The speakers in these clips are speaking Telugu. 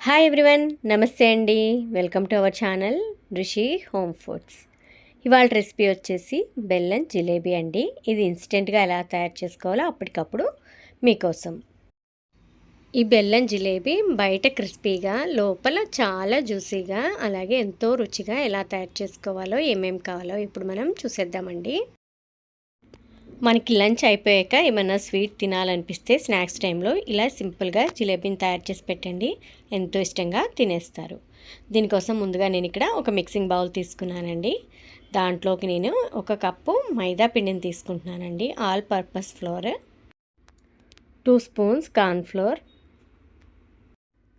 హాయ్ ఎవ్రీవన్ నమస్తే అండి. Welcome to our channel Rishi Home Foods ఇవాళ రెసిపీ వచ్చేసి బెల్లం జిలేబీ అండి. ఇది ఇన్స్టెంట్గా ఎలా తయారు చేసుకోవాలో అప్పటికప్పుడు మీకోసం. ఈ బెల్లం జిలేబీ బయట క్రిస్పీగా లోపల చాలా జ్యూసీగా అలాగే ఎంతో రుచిగా ఎలా తయారు చేసుకోవాలో ఏమేమి కావాలో ఇప్పుడు మనం చూసేద్దామండి. మనకి లంచ్ అయిపోయాక ఏమైనా స్వీట్ తినాలనిపిస్తే స్నాక్స్ టైంలో ఇలా సింపుల్గా జిలేబీని తయారు చేసి పెట్టండి. ఎంతో ఇష్టంగా తినేస్తారు. దీనికోసం ముందుగా నేను ఇక్కడ ఒక మిక్సింగ్ బౌల్ తీసుకున్నానండి. దాంట్లోకి నేను ఒక కప్పు మైదా పిండిని తీసుకుంటున్నానండి. All purpose flour two spoons cornflour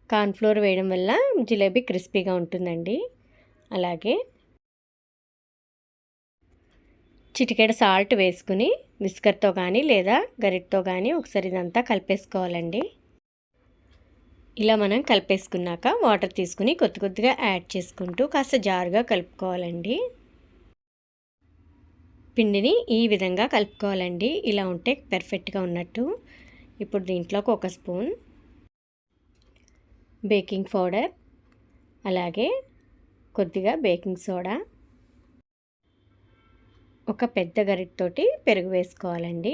cornflour వేయడం వల్ల జిలేబీ క్రిస్పీగా ఉంటుందండి. అలాగే చిటికెడ సాల్ట్ వేసుకుని విస్కర్తో కానీ లేదా గరిటతో కానీ ఒకసారి ఇదంతా కలిపేసుకోవాలండి. ఇలా మనం కలిపేసుకున్నాక వాటర్ తీసుకుని కొద్ది కొద్దిగా యాడ్ చేసుకుంటూ కాస్త జారుగా కలుపుకోవాలండి. పిండిని ఈ విధంగా కలుపుకోవాలండి. ఇలా ఉంటే పెర్ఫెక్ట్గా ఉన్నట్టు. ఇప్పుడు దీంట్లోకి ఒక స్పూన్ బేకింగ్ పౌడర్ అలాగే కొద్దిగా బేకింగ్ సోడా ఒక పెద్ద గరిటతోటి పెరుగు వేసుకోవాలండి.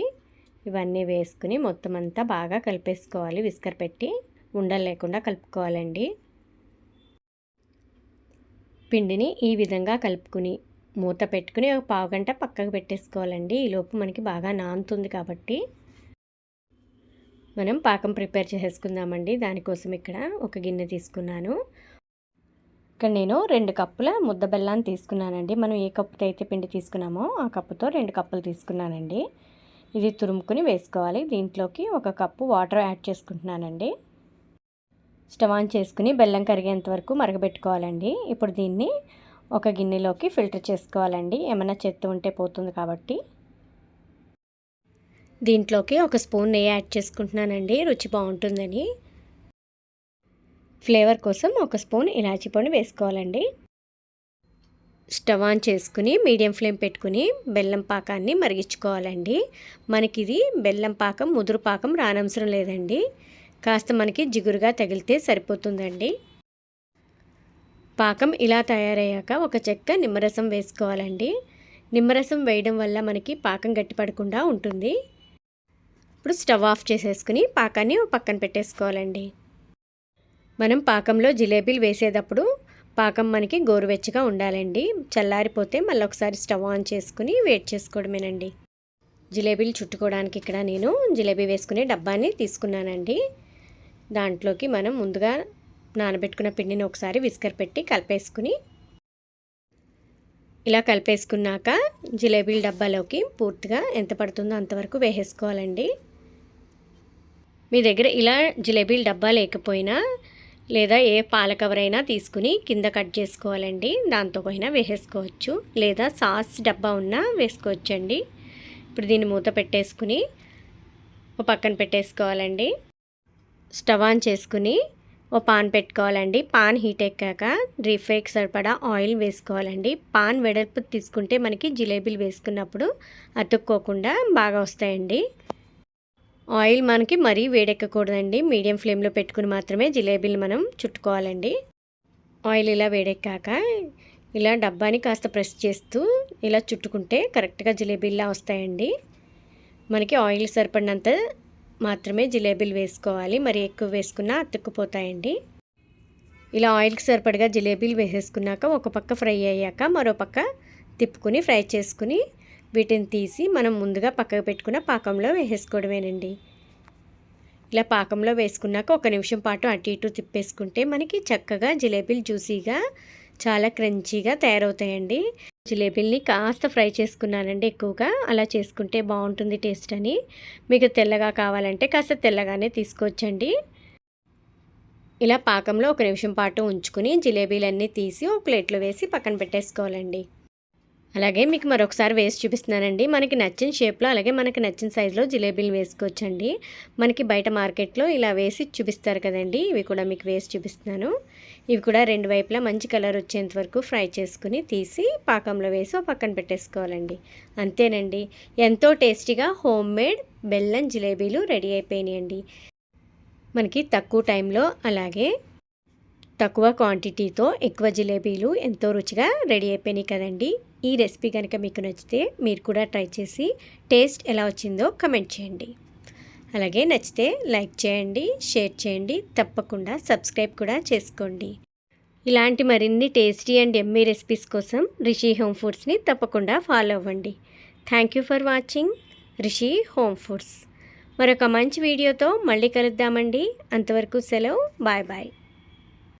ఇవన్నీ వేసుకుని మొత్తం అంతా బాగా కలిపేసుకోవాలి. విస్కర్ పెట్టి ఉండలు లేకుండా కలుపుకోవాలండి. పిండిని ఈ విధంగా కలుపుకుని మూత పెట్టుకుని ఒక పావు గంట పక్కకు పెట్టేసుకోవాలండి. ఈలోపు మనకి బాగా నానుతుంది కాబట్టి మనం పాకం ప్రిపేర్ చేసుకుందామండి దానికోసం ఇక్కడ ఒక గిన్నె తీసుకున్నాను. ఇక్కడ నేను రెండు కప్పుల ముద్ద బెల్లాన్ని తీసుకున్నానండి. మనం ఏ కప్పుతో అయితే పిండి తీసుకున్నామో ఆ కప్పుతో రెండు కప్పులు తీసుకున్నానండి. ఇది తురుముకుని వేసుకోవాలి. దీంట్లోకి ఒక కప్పు వాటర్ యాడ్ చేసుకుంటున్నానండి. స్టవ్ ఆన్ చేసుకుని బెల్లం కరిగేంత వరకు మరగబెట్టుకోవాలండి. ఇప్పుడు దీన్ని ఒక గిన్నెలోకి ఫిల్టర్ చేసుకోవాలండి. ఏమైనా చెత్త ఉంటే పోతుంది కాబట్టి. దీంట్లోకి ఒక స్పూన్ నెయ్యి యాడ్ చేసుకుంటున్నానండి. రుచి బాగుంటుందని. ఫ్లేవర్ కోసం ఒక స్పూన్ ఇలాచీ పొడి వేసుకోవాలండి. స్టవ్ ఆన్ చేసుకుని మీడియం ఫ్లేమ్ పెట్టుకుని బెల్లం పాకాన్ని మరిగించుకోవాలండి. మనకి ఇది బెల్లం పాకం ముదురు పాకం రానవసరం లేదండి. కాస్త మనకి జిగురుగా తగిలితే సరిపోతుందండి. పాకం ఇలా తయారయ్యాక ఒక చెక్క నిమ్మరసం వేసుకోవాలండి. నిమ్మరసం వేయడం వల్ల మనకి పాకం గట్టిపడకుండా ఉంటుంది. ఇప్పుడు స్టవ్ ఆఫ్ చేసేసుకుని పాకాన్ని పక్కన పెట్టేసుకోవాలండి. మనం పాకంలో జిలేబీలు వేసేటప్పుడు పాకం మనకి గోరువెచ్చగా ఉండాలండి. చల్లారిపోతే మళ్ళీ ఒకసారి స్టవ్ ఆన్ చేసుకుని వెయిట్ చేసుకోవడమేనండి. జిలేబీలు చుట్టుకోవడానికి ఇక్కడ నేను జిలేబీ వేసుకునే డబ్బాని తీసుకున్నానండి. దాంట్లోకి మనం ముందుగా నానబెట్టుకున్న పిండిని ఒకసారి విస్కర్ పెట్టి కలిపేసుకుని ఇలా కలిపేసుకున్నాక జిలేబీల డబ్బాలోకి పూర్తిగా ఎంత పడుతుందో అంతవరకు వేసేసుకోవాలండి. మీ దగ్గర ఇలా జిలేబీల డబ్బా లేకపోయినా లేదా ఏ పాల కవర్ అయినా తీసుకుని కింద కట్ చేసుకోవాలండి. దాంతో పోయినా వేసేసుకోవచ్చు. లేదా సాస్ డబ్బా ఉన్నా వేసుకోవచ్చండి. ఇప్పుడు దీన్ని మూత పెట్టేసుకుని ఓ పక్కన పెట్టేసుకోవాలండి. స్టవ్ ఆన్ చేసుకుని ఓ పాన్ పెట్టుకోవాలండి. పాన్ హీట్ ఎక్కాక రీఫ్రైకి సరిపడా ఆయిల్ వేసుకోవాలండి. పాన్ వెడల్పు తీసుకుంటే మనకి జిలేబీలు వేసుకున్నప్పుడు అతుక్కోకుండా బాగా వస్తాయండి. ఆయిల్ మనకి మరీ వేడెక్కకూడదండి. మీడియం ఫ్లేమ్లో పెట్టుకుని మాత్రమే జిలేబీలు మనం చుట్టుకోవాలండి. ఆయిల్ ఇలా వేడెక్కాక ఇలా డబ్బాని కాస్త ప్రెస్ చేస్తూ ఇలా చుట్టుకుంటే కరెక్ట్గా జిలేబీలా వస్తాయండి. మనకి ఆయిల్ సరిపడినంత మాత్రమే జిలేబీలు వేసుకోవాలి. మరి ఎక్కువ వేసుకున్నా అతుక్కుపోతాయండి. ఇలా ఆయిల్కి సరిపడగా జిలేబీలు వేసేసుకున్నాక ఒక పక్క ఫ్రై అయ్యాక మరో పక్క తిప్పుకుని ఫ్రై చేసుకుని వీటిని తీసి మనం ముందుగా పక్కకు పెట్టుకున్న పాకంలో వేసేసుకోవడమేనండి. ఇలా పాకంలో వేసుకున్నాక ఒక నిమిషం పాటు అటు ఇటు తిప్పేసుకుంటే మనకి చక్కగా జిలేబీలు జ్యూసీగా చాలా క్రంచీగా తయారవుతాయండి. జిలేబీల్ని కాస్త ఫ్రై చేసుకున్నానండి ఎక్కువగా. అలా చేసుకుంటే బాగుంటుంది టేస్ట్ అని. మీకు తెల్లగా కావాలంటే కాస్త తెల్లగానే తీసుకోవచ్చండి. ఇలా పాకంలో ఒక నిమిషం పాటు ఉంచుకుని జిలేబీలన్నీ తీసి ఒక ప్లేట్లో వేసి పక్కన పెట్టేసుకోవాలండి. అలాగే మీకు మరొకసారి వేసి చూపిస్తున్నానండి. మనకి నచ్చిన షేప్లో అలాగే మనకి నచ్చిన సైజులో జిలేబీలు వేసుకోవచ్చండి. మనకి బయట మార్కెట్లో ఇలా వేసి చూపిస్తారు కదండి. ఇవి కూడా మీకు వేసి చూపిస్తున్నాను. ఇవి కూడా రెండు వైపులా మంచి కలర్ వచ్చేంత వరకు ఫ్రై చేసుకుని తీసి పాకంలో వేసి పక్కన పెట్టేసుకోవాలండి. అంతేనండి. ఎంతో టేస్టీగా హోమ్ మేడ్ బెల్లం జిలేబీలు రెడీ అయిపోయినాయండి. మనకి తక్కువ టైంలో అలాగే తక్కువ క్వాంటిటీతో ఎక్కువ జిలేబీలు ఎంతో రుచిగా రెడీ అయిపోయినాయి కదండి. ఈ రెసిపీ కనుక మీకు నచ్చితే మీరు కూడా ట్రై చేసి టేస్ట్ ఎలా వచ్చిందో కమెంట్ చేయండి. అలాగే నచ్చితే లైక్ చేయండి షేర్ చేయండి తప్పకుండా సబ్స్క్రైబ్ కూడా చేసుకోండి. ఇలాంటి మరిన్ని టేస్టీ అండ్ ఎమ్మీ రెసిపీస్ కోసం రిషి హోమ్ ఫుడ్స్ని తప్పకుండా ఫాలో అవ్వండి. Thank you for watching Rishi Home Foods. మరొక మంచి వీడియోతో మళ్ళీ కలుద్దామండి. అంతవరకు సెలవు. Bye bye.